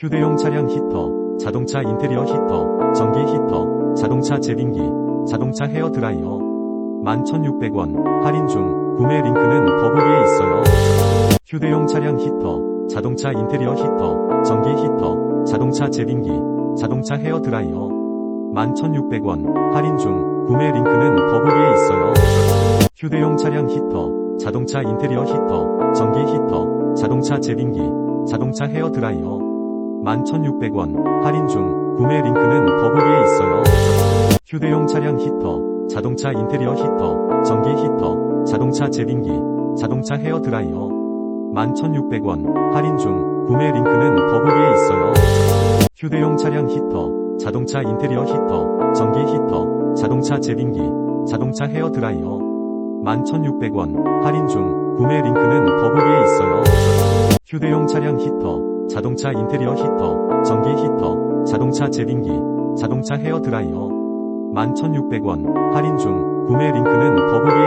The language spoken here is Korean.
휴대용 차량 히터, 자동차 인테리어 히터, 전기 히터, 자동차 제빙기, 자동차 헤어 드라이어. 11,600원, 할인 중, 구매 링크는 더보기에 있어요. 휴대용 차량 히터, 자동차 인테리어 히터, 전기 히터, 자동차 제빙기, 자동차 헤어 드라이어. 11,600원, 할인 중, 구매 링크는 더보기에 있어요. 휴대용 차량 히터, 자동차 인테리어 히터, 전기 히터, 자동차 제빙기, 자동차 헤어 드라이어. 11,600원, 할인 중, 구매 링크는 더보기에 있어요. 휴대용 차량 히터, 자동차 인테리어 히터, 전기 히터, 자동차 제빙기, 자동차 헤어 드라이어. 11,600원, 할인 중, 구매 링크는 더보기에 있어요. 휴대용 차량 히터, 자동차 인테리어 히터, 전기 히터, 자동차 제빙기, 자동차 헤어 드라이어. 11,600원, 할인 중, 구매 링크는 더보기에 있어요. 휴대용 차량 히터, 자동차 인테리어 히터, 전기 히터, 자동차 제빙기, 자동차 헤어 드라이어. 11,600원, 할인 중, 구매 링크는 더보기에